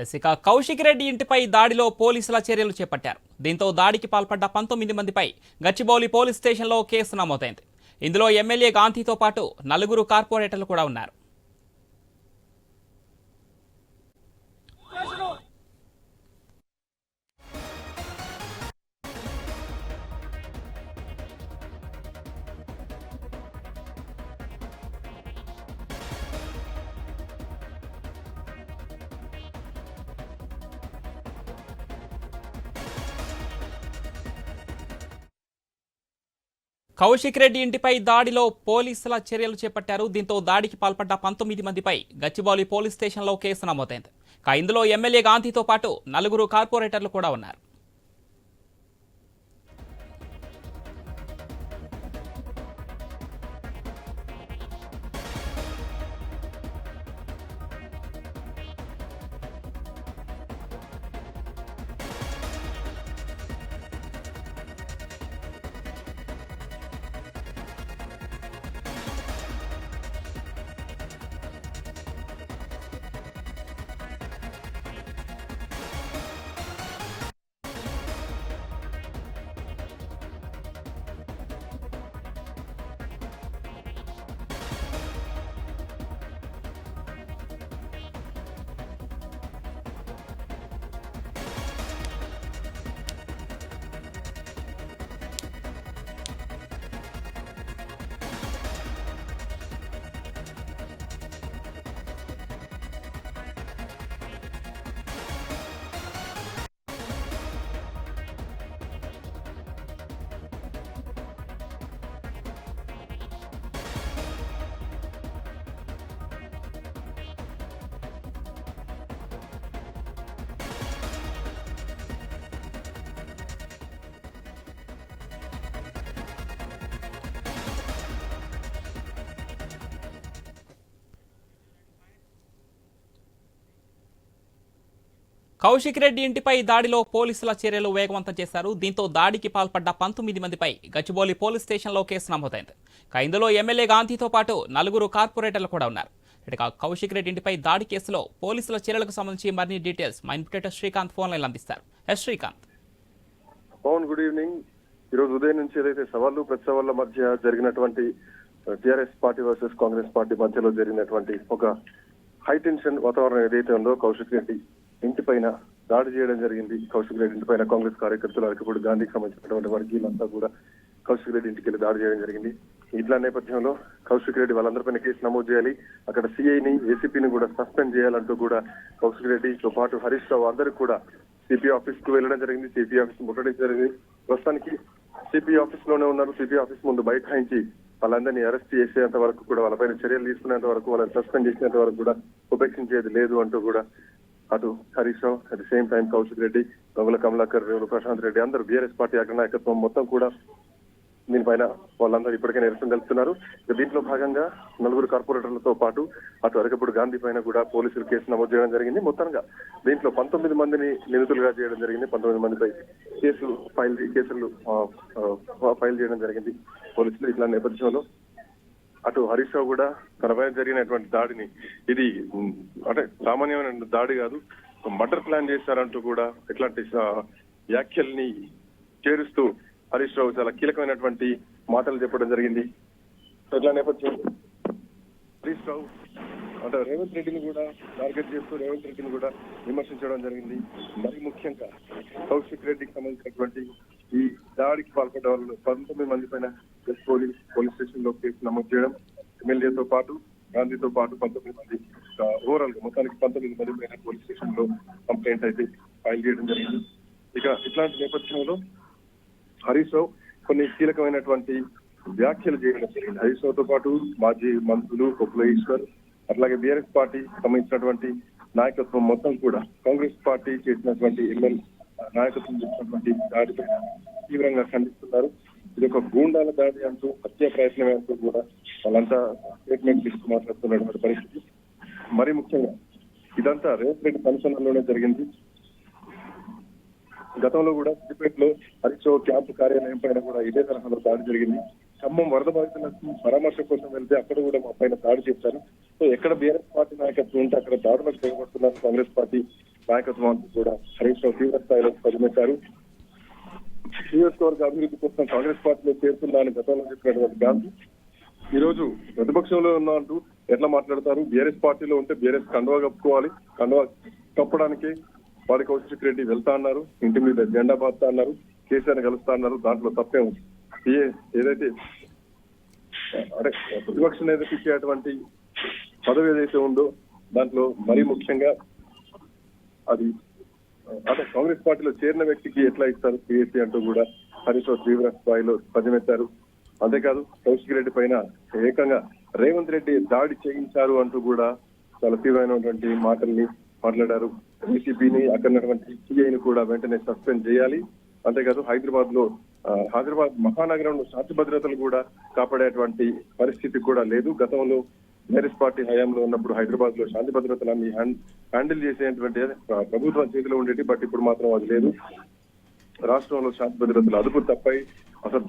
Yes, ఇక కౌశిక్ రెడ్డి ఇంటిపై దాడిలో పోలీసుల చర్యలు చేపట్టారు. దీంతో దాడికి పాల్పడ్డ పంతొమ్మిది మందిపై గచ్చిబౌలి పోలీస్ స్టేషన్లో కేసు నమోదైంది. ఇందులో ఎమ్మెల్యే గాంధీతో పాటు నలుగురు కార్పొరేటర్లు కూడా ఉన్నారు. కౌశిక్ రెడ్డి ఇంటిపై దాడిలో పోలీసుల చర్యలు చేపట్టారు. దీంతో దాడికి పాల్పడ్డ పంతొమ్మిది మందిపై గచ్చిబౌలి పోలీస్ స్టేషన్లో కేసు నమోదైంది. ఇందులో ఎమ్మెల్యే గాంధీతో పాటు నలుగురు కార్పొరేటర్లు కూడా ఉన్నారు. కౌశిక్ రెడ్డి ఇంటిపై దాడిలో పోలీసుల చర్యలు వేగవంతం చేశారు. దీంతో దాడికి పాల్పడ్డ పంతొమ్మిది మందిపై గచ్చిబౌలి పోలీస్ స్టేషన్లో కేసు నమోదైంది. ఇందులో ఎమ్మెల్యే గాంధీతో పాటు నలుగురు కార్పొరేటర్లు కూడా ఉన్నారు. ఇక కౌశిక్ రెడ్డి ఇంటిపై దాడి కేసులో పోలీసుల చర్యలకు సంబంధించి మరిన్ని డీటెయిల్స్ మా input editor Srikanth phone line అందిస్తారు. Yes Srikanth. Pavan good evening. ఈరోజు ఉదయం నుంచి ఏదైతే సవాళ్ళు ప్రతిసవాళ్ళ మధ్య జరిగినటువంటి TRS party versus Congress party మధ్యలో జరిగినటువంటి ఒక హై టెన్షన్ వాతావరణం ఏదైతే ఉందో కౌశిక్ రెడ్డి ఇంటి పైన దాడి చేయడం జరిగింది. కౌశిక్ రెడ్డి ఇంటి పైన కాంగ్రెస్ కార్యకర్తలు అరకపూడి గాంధీకి సంబంధించినటువంటి వర్గీయులంతా కూడా కౌశిక్ రెడ్డి ఇంటికి వెళ్ళి దాడి చేయడం జరిగింది. ఇట్లా నేపథ్యంలో కౌశిక్ రెడ్డి వాళ్ళందరిపైన కేసు నమోదు చేయాలి. అక్కడ సిఐని ఏసీపీని కూడా సస్పెండ్ చేయాలంటూ కూడా కౌశిక్ రెడ్డితో పాటు హరీష్ రావు అందరూ కూడా సిపి ఆఫీస్కు వెళ్ళడం జరిగింది. సిపి ఆఫీస్ ముట్టడించడం జరిగింది. ప్రస్తుతానికి సిపి ఆఫీస్లోనే ఉన్నారు. సిపి ఆఫీస్ ముందు బైఠాయించి వాళ్ళందరినీ అరెస్ట్ చేసేంత వరకు కూడా వాళ్ళపైన చర్యలు తీసుకునేంత వరకు వాళ్ళని సస్పెండ్ చేసినంత వరకు కూడా ఉపేక్షించేది లేదు అంటూ కూడా అటు Harish Rao at the same time Kaushik Reddy Gangula Kamalakar రేవులు Prashanth Reddy అందరూ బీఆర్ఎస్ పార్టీ అగ్ర నాయకత్వం మొత్తం కూడా దీనిపైన వాళ్ళందరూ ఇప్పటికే నిరసన తెలుపుతున్నారు. దీంట్లో భాగంగా నలుగురు కార్పొరేటర్లతో పాటు అటు అరకప్పుడు గాంధీ పైన కూడా పోలీసులు కేసు నమోదు చేయడం జరిగింది. మొత్తంగా దీంట్లో పంతొమ్మిది మందిని నిందితులుగా చేయడం జరిగింది. పంతొమ్మిది మందిపై కేసులు ఫైల్ కేసులు ఫైల్ చేయడం జరిగింది పోలీసులు ఇట్లా నేపథ్యంలో. అటు హరీష్ రావు కూడా తనపైన జరిగినటువంటి దాడిని ఇది అంటే సామాన్యమైన దాడి కాదు మర్డర్ ప్లాన్ చేశారంటూ కూడా ఇట్లాంటి వ్యాఖ్యల్ని చేరుస్తూ హరీష్ రావు చాలా కీలకమైనటువంటి మాటలు చెప్పడం జరిగింది. ఇట్లా నేపథ్యం హరీష్ రావు అంటే రేవంత్ రెడ్డిని కూడా టార్గెట్ చేస్తూ రేవంత్ రెడ్డిని కూడా విమర్శించడం జరిగింది. మరి ముఖ్యంగా కౌశిక్ రెడ్డికి సంబంధించినటువంటి ఈ దాడికి పాల్పడ్డ వాళ్ళు పంతొమ్మిది మంది పైన పోలీస్ పోలీస్ స్టేషన్లో కేసు నమోదు చేయడం ఎమ్మెల్యేతో పాటు గాంధీతో పాటు పంతొమ్మిది మంది ఓవరాల్గా మొత్తానికి పంతొమ్మిది మంది పైన పోలీస్ స్టేషన్లో కంప్లైంట్ అయితే ఫైల్ చేయడం జరిగింది. ఇక ఇట్లాంటి నేపథ్యంలో హరీష్ రావు కొన్ని కీలకమైనటువంటి వ్యాఖ్యలు చేయడం జరిగింది. హరీష్ రావుతో పాటు మాజీ మంత్రులు కొప్పుల ఈశ్వర్ అట్లాగే బీఆర్ఎస్ పార్టీ సంబంధించినటువంటి నాయకత్వం మొత్తం కూడా కాంగ్రెస్ పార్టీ చేసినటువంటి ఎమ్మెల్యే నాయకత్వం చేసినటువంటి దాడిపై తీవ్రంగా ఖండిస్తున్నారు. ఇది ఒక గూండాల దాడి అంటూ హత్య ప్రయత్నమే అంటూ కూడా వాళ్ళంతా స్టేట్మెంట్ ఇస్తూ మాట్లాడుతున్నటువంటి పరిస్థితి. మరి ముఖ్యంగా ఇదంతా రేవంత్ రెడ్డి కమిషనర్లోనే జరిగింది. గతంలో కూడా సిద్దిపేటలో హరిచో క్యాంపు కార్యాలయం పైన కూడా ఇదే తరహాలో దాడి జరిగింది. ఖమ్మం వరద బాధితులకు పరామర్శ కోసం వెళ్తే అక్కడ కూడా మా పైన దాడి చేశారు. సో ఎక్కడ బీఆర్ఎస్ పార్టీ నాయకత్వం ఉంటే అక్కడ దాడులకు తెగబడుతున్నారు కాంగ్రెస్ పార్టీ నాయకత్వం అంతా కూడా హరీష్ రావు తీవ్ర స్థాయిలో ప్రతిమెచ్చారు నియోజకవర్గ అభివృద్ధి కోసం కాంగ్రెస్ పార్టీలో చేరుతుందా గతంలో చెప్పినటువంటి గాంధీ ఈ రోజు ప్రతిపక్షంలో ఉన్న అంటూ ఎట్లా మాట్లాడతారు? బీఆర్ఎస్ పార్టీలో ఉంటే బీఆర్ఎస్ కండువా కప్పుకోవాలి. కండువా కప్పడానికి వాడి కౌశిక్ రెడ్డి వెళ్తా అన్నారు. ఇంటి మీద జెండా బాస్తా అన్నారు. కేసీఆర్ కలుస్తా అన్నారు. దాంట్లో తప్పే ఉంది. ఏ- ఏదైతే అదే ప్రతిపక్ష నేతకి ఇచ్చేటువంటి పదవి ఏదైతే ఉందో దాంట్లో మరీ ముఖ్యంగా అది అంటే కాంగ్రెస్ పార్టీలో చేరిన వ్యక్తికి ఎట్లా ఇస్తారు పిఎస్సీ అంటూ కూడా హరీష్ తీవ్ర స్థాయిలో పదమెత్తారు అంతేకాదు కౌశిక్ రెడ్డి పైన ఏకంగా రేవంత్ రెడ్డి దాడి చేయించారు అంటూ కూడా చాలా తీవ్రమైనటువంటి మాటల్ని మాట్లాడారు. ఏసీబీని అక్కడ ఉన్నటువంటి సిఐని కూడా వెంటనే సస్పెండ్ చేయాలి. అంతేకాదు హైదరాబాద్లో ఆ, హైదరాబాద్ మహానగరంలో శాంతి భద్రతలు కూడా కాపాడేటువంటి పరిస్థితి కూడా లేదు. గతంలో బీఆర్ఎస్ పార్టీ హయాంలో ఉన్నప్పుడు హైదరాబాద్లో శాంతి భద్రతలన్నీ హ్యాండిల్ చేసేటువంటి ప్రభుత్వం చేతిలో ఉండేది బట్ ఇప్పుడు మాత్రం అది లేదు. రాష్ట్రంలో శాంతి భద్రతలు అదుపు తప్పై అసలు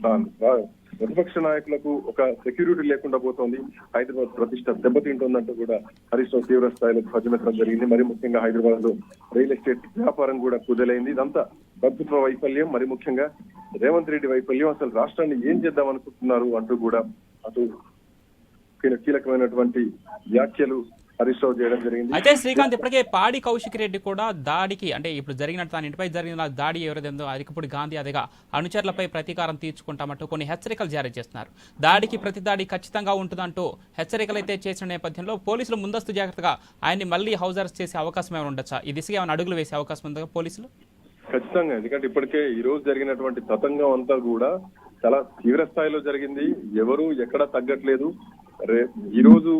ప్రతిపక్ష నాయకులకు ఒక సెక్యూరిటీ లేకుండా పోతోంది. హైదరాబాద్ ప్రతిష్ట దెబ్బతింటుందంటూ కూడా హరీష్ రావు తీవ్ర స్థాయిలో ధ్వజమెత్తడం జరిగింది. మరి ముఖ్యంగా హైదరాబాద్లో రియల్ ఎస్టేట్ వ్యాపారం కూడా కుదలైంది. ఇదంతా ప్రభుత్వ వైఫల్యం. మరి ముఖ్యంగా రేవంత్ రెడ్డి వైఫల్యం. అసలు రాష్ట్రాన్ని ఏం చేద్దాం అనుకుంటున్నారు అంటూ కూడా అటు కీలకమైనటువంటి వ్యాఖ్యలు హరీష్ రావు చేయడం జరిగింది. అయితే శ్రీకాంత్ ఇప్పటికే పాడి కౌశిక్ రెడ్డి కూడా దాడికి అంటే ఇప్పుడు జరిగినట్టు తన ఇంటిపై జరిగిన దాడి ఎవరిదేందో అరికపూడి గాంధీ అదిగా అనుచరులపై ప్రతీకారం తీర్చుకుంటామంటూ కొన్ని హెచ్చరికలు జారీ చేస్తున్నారు. దాడికి ప్రతి దాడి ఖచ్చితంగా ఉంటుందంటూ హెచ్చరికలు అయితే చేసిన నేపథ్యంలో పోలీసులు ముందస్తు జాగ్రత్తగా ఆయన్ని మళ్ళీ హౌస్ అరెస్ట్ చేసే అవకాశం ఏమైనా ఉండొచ్చా? ఈ దిశగా ఏమైనా అడుగులు వేసే అవకాశం ఉందా పోలీసులు? ఖచ్చితంగా ఎందుకంటే ఇప్పటికే ఈ రోజు జరిగినటువంటి తతంగం అంతా కూడా చాలా తీవ్ర స్థాయిలో జరిగింది. ఎవరు ఎక్కడ తగ్గట్లేదు. ఈ రోజు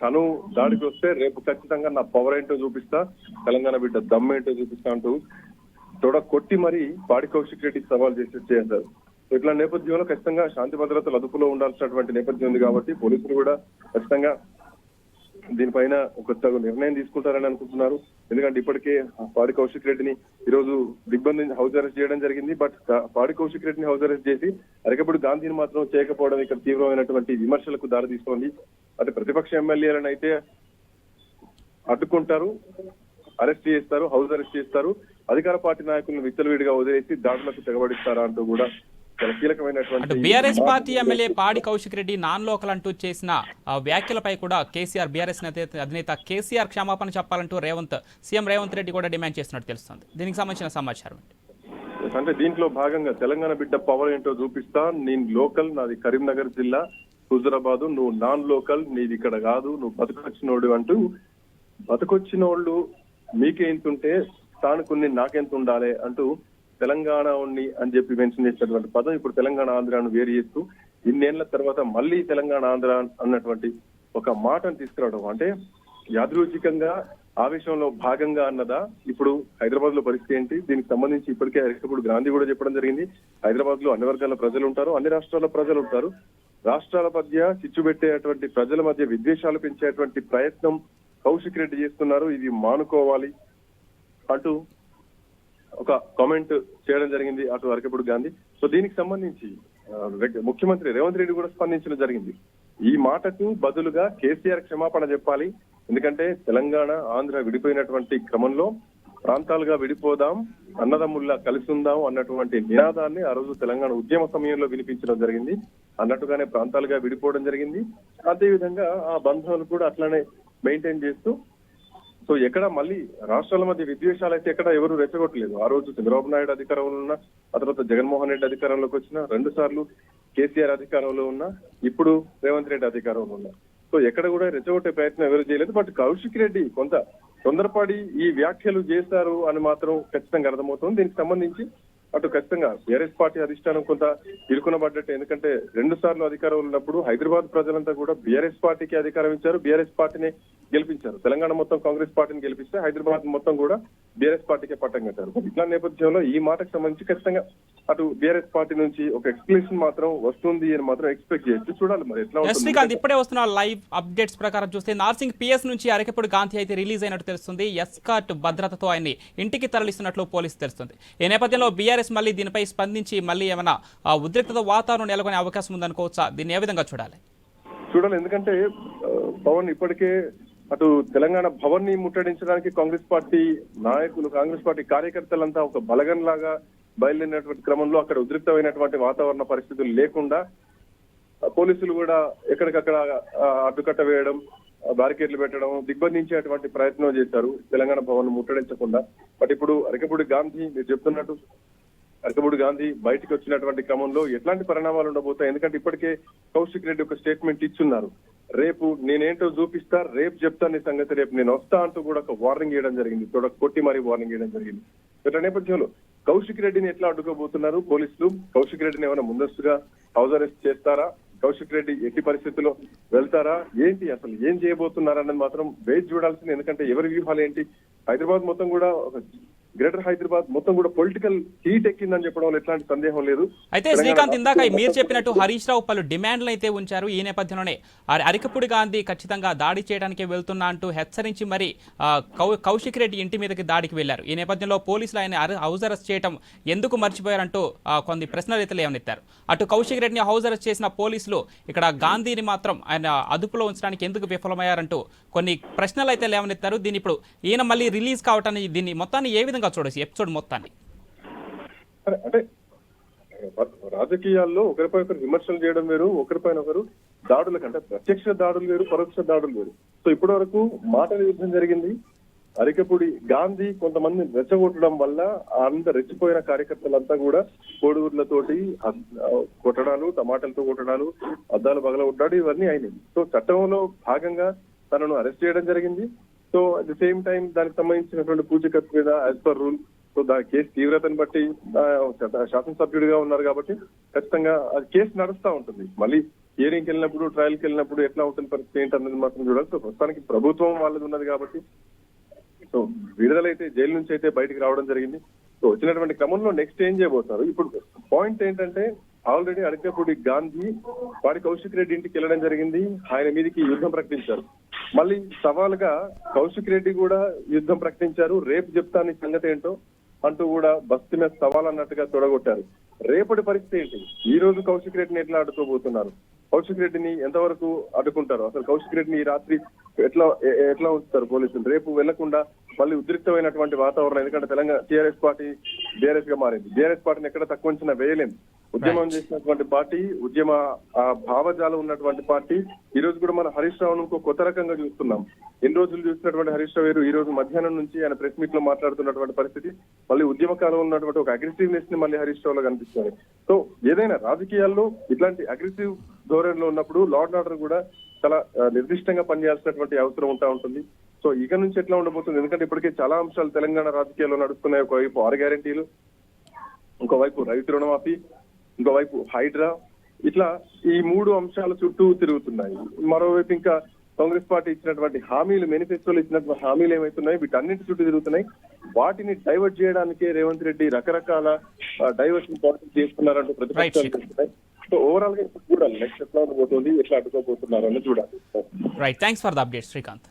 తను దాడికి వస్తే రేపు ఖచ్చితంగా నా పవర్ ఏంటో చూపిస్తా తెలంగాణ బిడ్డ దమ్ ఏంటో చూపిస్తా అంటూ తొడ కొట్టి మరి పాడి కౌశిక్ రెడ్డి సవాల్ చేసి చేశారు. ఇట్లా నేపథ్యంలో ఖచ్చితంగా శాంతి భద్రతలు అదుపులో ఉండాల్సినటువంటి నేపథ్యం ఉంది కాబట్టి పోలీసులు కూడా ఖచ్చితంగా దీనిపైన ఒక తగు నిర్ణయం తీసుకుంటారని అనుకుంటున్నారు. ఎందుకంటే ఇప్పటికే పాడి కౌశిక్ రెడ్డిని ఈ రోజు దిగ్బంధి హౌస్ అరెస్ట్ చేయడం జరిగింది. బట్ పాడి కౌశిక్ రెడ్డిని హౌస్ అరెస్ట్ చేసి అరకప్పుడు గాంధీని మాత్రం చేయకపోవడం ఇక్కడ తీవ్రమైనటువంటి విమర్శలకు దారి తీస్తోంది. అటు ప్రతిపక్ష ఎమ్మెల్యేలను అయితే అడ్డుకుంటారు అరెస్ట్ చేస్తారు హౌస్ అరెస్ట్ చేస్తారు. అధికార పార్టీ నాయకులను విచ్చలవిడిగా వదిలేసి దాడులకు తెగబడిస్తారా అంటూ కూడా కీలకమైనటువంటి బీఆర్ఎస్ పార్టీ ఎమ్మెల్యే పాడి కౌశిక్ రెడ్డి నాన్ లోకల్ అంటూ చేసిన ఆ, వ్యాఖ్యలపై కూడా కేసీఆర్ బీఆర్ఎస్ అధినేత కేసీఆర్ క్షమాపణ చెప్పాలంటూ రేవంత్ సీఎం రేవంత్ రెడ్డి కూడా డిమాండ్ చేస్తున్నట్టు తెలుస్తుంది. దీనికి సంబంధించిన సమాచారం ఏంటి? అంటే దీంట్లో భాగంగా తెలంగాణ బిడ్డ పవర్ ఏంటో చూపిస్తా. నేను లోకల్ నాది కరీంనగర్ జిల్లా హుజురాబాద్. నువ్వు నాన్ లోకల్ నీది ఇక్కడ కాదు. నువ్వు బతుకొచ్చినోడు అంటూ బతుకొచ్చినోళ్ళు మీకేంతుంటే తాను కొన్ని నాకెంత ఉండాలి అంటూ తెలంగాణ ఉన్ని అని చెప్పి మెన్షన్ చేసినటువంటి పదం ఇప్పుడు తెలంగాణ ఆంధ్రాను వేరు చేస్తూ ఇన్నేళ్ళ తర్వాత మళ్ళీ తెలంగాణ ఆంధ్ర అన్నటువంటి ఒక మాటను తీసుకురావడం. అంటే యాదృచికంగా ఆవేశంలో భాగంగా అన్నదా? ఇప్పుడు హైదరాబాద్లో పరిస్థితి ఏంటి? దీనికి సంబంధించి ఇప్పటికే ఇప్పుడు గాంధీ కూడా చెప్పడం జరిగింది. హైదరాబాద్లో అన్ని వర్గాల ప్రజలు ఉంటారు అన్ని రాష్ట్రాల ప్రజలు ఉంటారు. రాష్ట్రాల మధ్య చిచ్చు పెట్టేటువంటి ప్రజల మధ్య విద్వేషాలు పెంచేటువంటి ప్రయత్నం కౌశిక్ రెడ్డి చేస్తున్నారు. ఇది మానుకోవాలి అంటూ ఒక కామెంట్ చేయడం జరిగింది అటు అరకపుడు గాంధీ. సో దీనికి సంబంధించి ముఖ్యమంత్రి రేవంత్ రెడ్డి కూడా స్పందించడం జరిగింది. ఈ మాటకు బదులుగా కేసీఆర్ క్షమాపణ చెప్పాలి. ఎందుకంటే తెలంగాణ ఆంధ్ర విడిపోయినటువంటి క్రమంలో ప్రాంతాలుగా విడిపోదాం అన్నదమ్ముల్లా కలిసి ఉందాం అన్నటువంటి నినాదాన్ని ఆ రోజు తెలంగాణ ఉద్యమ సమయంలో వినిపించడం జరిగింది. అన్నట్టుగానే ప్రాంతాలుగా విడిపోవడం జరిగింది. అదే విధంగా ఆ బంధాలు కూడా అట్లానే మెయింటైన్ చేస్తూ సో ఎక్కడ మళ్ళీ రాష్ట్రాల మధ్య విద్వేషాలు అయితే ఎక్కడ ఎవరు రెచ్చగొట్టలేదు. ఆ రోజు చంద్రబాబు నాయుడు అధికారంలో ఉన్న ఆ తర్వాత జగన్మోహన్ రెడ్డి అధికారంలోకి వచ్చిన రెండు సార్లు కేసీఆర్ అధికారంలో ఉన్న ఇప్పుడు రేవంత్ రెడ్డి అధికారంలో ఉన్న. సో ఎక్కడ కూడా రెచ్చగొట్టే ప్రయత్నం ఎవరు చేయలేదు. బట్ కౌశిక్ రెడ్డి కొంత తొందరపడి ఈ వ్యాఖ్యలు చేశారు అని మాత్రం ఖచ్చితంగా అర్థమవుతుంది. దీనికి సంబంధించి అటు ఖచ్చితంగా బీఆర్ఎస్ పార్టీ అధిష్టానం కొంత ఇరుకునబడ్డట్టు. ఎందుకంటే రెండు సార్లు అధికారం ఉన్నప్పుడు హైదరాబాద్ ప్రజలంతా కూడా బీఆర్ఎస్ పార్టీకి అధికారం ఇచ్చారు. బీఆర్ఎస్ పార్టీని గెలిపించారు. తెలంగాణ మొత్తం కాంగ్రెస్ పార్టీని గెలిపిస్తే హైదరాబాద్ మొత్తం కూడా బీఆర్ఎస్ పార్టీకే పట్టం కట్టారు. ఇట్లా నేపథ్యంలో ఈ మాటకు సంబంధించి ఖచ్చితంగా అటు బీఆర్ఎస్ పార్టీ నుంచి ఒక ఎక్స్ప్లెనేషన్ మాత్రం వస్తుంది అని మాత్రం ఎక్స్పెక్ట్ చేయొచ్చు. చూడాలి మరి ఎట్లా శ్రీకాంత్ ఇప్పుడే వస్తున్న లైవ్ అప్డేట్స్ ప్రకారం చూస్తే నార్సింగ్ పిఎస్ నుంచి అరకెప్పుడు గాంధీ అయితే రిలీజ్ అయినట్టు తెలుస్తుంది. ఎస్కాట్ భద్రతతో ఆయన్ని ఇంటికి తరలిస్తున్నట్లు పోలీసు తెలుస్తుంది. ఈ నేపథ్యంలో బీఆర్ఎస్ మళ్ళీ దీనిపై స్పందించి మళ్ళీ ఏమైనా ఉద్రిక్తత వాతావరణం నెలకొనే అవకాశం ఉందనుకోవచ్చా? దీన్ని ఏ విధంగా చూడాలి? చూడాలి. ఎందుకంటే పవన్ ఇప్పటికే అటు తెలంగాణ భవన్ని ముట్టడించడానికి కాంగ్రెస్ పార్టీ నాయకులు కాంగ్రెస్ పార్టీ కార్యకర్తలంతా ఒక బలగన్ లాగా బయలుదేరినటువంటి క్రమంలో అక్కడ ఉద్రిక్తమైనటువంటి వాతావరణ పరిస్థితులు లేకుండా పోలీసులు కూడా ఎక్కడికక్కడ అడ్డుకట్ట వేయడం బ్యారికేడ్లు పెట్టడం దిగ్బంధించేటువంటి ప్రయత్నం చేశారు తెలంగాణ భవన్ ముట్టడించకుండా. బట్ ఇప్పుడు అరకపూడి గాంధీ మీరు చెప్తున్నట్టు అరకపూడి గాంధీ బయటకు వచ్చినటువంటి క్రమంలో ఎట్లాంటి పరిణామాలు ఉండబోతాయి? ఎందుకంటే ఇప్పటికే కౌశిక్ రెడ్డి ఒక స్టేట్మెంట్ ఇచ్చున్నారు. రేపు నేనేంటో చూపిస్తా రేపు చెప్తా నీ సంగతి రేపు నేను వస్తా అంటూ కూడా ఒక వార్నింగ్ ఇవ్వడం జరిగింది. చూడ కొట్టి మరీ వార్నింగ్ ఇవ్వడం జరిగింది. ఇట్లా నేపథ్యంలో కౌశిక్ రెడ్డిని ఎట్లా అడ్డుకోబోతున్నారు పోలీసులు? కౌశిక్ రెడ్డిని ఏమైనా ముందస్తుగా హౌస్ అరెస్ట్ చేస్తారా? కౌశిక్ రెడ్డి ఎట్టి పరిస్థితుల్లో వెళ్తారా? ఏంటి అసలు ఏం చేయబోతున్నారన్నది మాత్రం వేచి చూడాల్సింది. ఎందుకంటే ఎవరి వ్యూహాలు ఏంటి? హైదరాబాద్ మొత్తం కూడా ఒక గ్రేటర్ హైదరాబాద్ మొత్తం కూడా పొలిటికల్ హీట్ ఎక్కిందని చెప్పడంలో ఎట్లాంటి సందేహం లేదు. అయితే శ్రీకాంత్ ఇందాక మీరు చెప్పినట్టు హరీష్ రావు పలు డిమాండ్లు అయితే ఉంచారు. ఈ నేపథ్యంలోనే అరి- అరికపూడి గాంధీ ఖచ్చితంగా దాడి చేయడానికి వెళ్తున్నా అంటూ హెచ్చరించి మరి కౌశిక్ రెడ్డి ఇంటి మీదకి దాడికి వెళ్ళారు ఈ నేపథ్యంలో పోలీసులు ఆయన హౌస్ అరెస్ట్ చేయడం ఎందుకు మర్చిపోయారంటూ కొన్ని ప్రశ్నలు అయితే లేవనెత్తారు అటు కౌశిక్ రెడ్డిని హౌస్ అరెస్ట్ చేసిన పోలీసులు ఇక్కడ గాంధీని మాత్రం ఆయన అదుపులో ఉంచడానికి ఎందుకు విఫలమయ్యారంటూ కొన్ని ప్రశ్నలు అయితే లేవనెత్తారు. దీన్ని ఇప్పుడు ఈయన మళ్ళీ రిలీజ్ కావటాన్ని దీన్ని మొత్తాన్ని ఏ విధంగా చూడొచ్చు ఎపిసోడ్ మొత్తాన్ని. అంటే రాజకీయాల్లో ఒకరిపై ఒకరు విమర్శలు చేయడం వేరు ఒకరిపైన ఒకరు దాడుల కంటే ప్రత్యక్ష దాడులు వేరు పరోక్ష దాడులు వేరు. సో ఇప్పటి వరకు మాటల యుద్ధం జరిగింది. అరికపుడి గాంధీ కొంతమంది రెచ్చగొట్టడం వల్ల అంత రెచ్చిపోయిన కార్యకర్తలంతా కూడా కోడిగుడ్లతోటి కొట్టడాలు టమాటాలతో కొట్టడాలు అద్దాలు పగలగొట్టాడు ఇవన్నీ అయినాయి. సో చట్టంలో భాగంగా తనను అరెస్ట్ చేయడం జరిగింది. So at the same time దానికి సంబంధించినటువంటి పూచికత్తు మీద యాజ్ పర్ రూల్ సో దాని కేసు తీవ్రతను బట్టి శాసనసభ్యుడిగా ఉన్నారు కాబట్టి ఖచ్చితంగా అది కేసు నడుస్తా ఉంటుంది. మళ్ళీ హియరింగ్కి వెళ్ళినప్పుడు ట్రయల్కి వెళ్ళినప్పుడు ఎట్లా ఉంటుంది పరిస్థితి ఏంటి అన్నది మాత్రం చూడాలి. సో ప్రస్తుతానికి ప్రభుత్వం వాళ్ళది ఉన్నది కాబట్టి సో విడుదలైతే జైలు నుంచి అయితే బయటికి రావడం జరిగింది. సో వచ్చినటువంటి క్రమంలో నెక్స్ట్ ఏం చేయబోతున్నారు? ఇప్పుడు పాయింట్ ఏంటంటే ఆల్రెడీ అడిగినప్పుడు గాంధీ వాడి కౌశిక్ రెడ్డి ఇంటికి వెళ్ళడం జరిగింది. ఆయన మీదకి యుద్ధం ప్రకటించారు. మళ్ళీ సవాలుగా కౌశిక్ రెడ్డి కూడా యుద్ధం ప్రకటించారు. రేపు చెప్తాను సంగతి ఏంటో అంటూ కూడా బస్తీ మీద సవాల్ అన్నట్టుగా తొడగొట్టారు. రేపటి పరిస్థితి ఏంటి? ఈ రోజు కౌశిక్ రెడ్డిని ఎట్లా అడ్డుకోబోతున్నారు కౌశిక్ రెడ్డిని ఎంతవరకు అడ్డుకుంటారు అసలు కౌశిక్ రెడ్డిని ఈ రాత్రి ఎట్లా ఎట్లా ఉంచుతారు పోలీసులు? రేపు వెళ్ళకుండా మళ్ళీ ఉద్రిక్తమైనటువంటి వాతావరణం ఎందుకంటే తెలంగాణ టీఆర్ఎస్ పార్టీ బీఆర్ఎస్గా మారింది. బీఆర్ఎస్ పార్టీని ఎక్కడ తక్కువ అంచనా వేయలేం. ఉద్యమం చేసినటువంటి పార్టీ ఉద్యమ భావజాలం ఉన్నటువంటి పార్టీ ఈ రోజు కూడా మన హరీష్ రావును ఇంకో కొత్త రకంగా చూస్తున్నాం. ఎన్ని రోజులు చూసినటువంటి హరీష్ రావు ఈ రోజు మధ్యాహ్నం నుంచి ఆయన ప్రెస్ మీట్లో మాట్లాడుతున్నటువంటి పరిస్థితి మళ్ళీ ఉద్యమ కాలంలో ఉన్నటువంటి ఒక అగ్రెసివ్నెస్ని మళ్ళీ హరీష్ రావులో కనిపిస్తుంది సో ఏదైనా రాజకీయాల్లో ఇట్లాంటి అగ్రెసివ్ ధోరణిలో ఉన్నప్పుడు లార్డ్ ఆర్డర్ కూడా చాలా నిర్దిష్టంగా పనిచేయాల్సినటువంటి అవసరం ఉంటా ఉంటుంది. సో ఇక నుంచి ఎట్లా ఉండబోతుంది? ఎందుకంటే ఇప్పటికే చాలా అంశాలు తెలంగాణ రాజకీయాల్లో నడుస్తున్నాయి. ఒకవైపు ఆరు గ్యారంటీలు ఇంకోవైపు రైతు రుణమాఫీ ఇంకోవైపు హైడ్రా. ఇట్లా ఈ మూడు అంశాల చుట్టూ తిరుగుతున్నాయి. మరోవైపు ఇంకా కాంగ్రెస్ పార్టీ ఇచ్చినటువంటి హామీలు మేనిఫెస్టోలు ఇచ్చినటువంటి హామీలు ఏమైతున్నాయి? వీటన్నిటి చుట్టూ తిరుగుతున్నాయి. వాటిని డైవర్ట్ చేయడానికే రేవంత్ రెడ్డి రకరకాల డైవర్షన్ పాలిటిక్స్ చేస్తున్నారంటూ ప్రతిపక్షాలు. చేస్తున్నాయి సో ఓవరాల్గా ఇప్పుడు చూడాలి. నెక్స్ట్ ఎట్లా ఉండబోతుంది ఎట్లా అడ్డుకోబోతున్నారు అని చూడాలి. Right thanks for the update Srikanth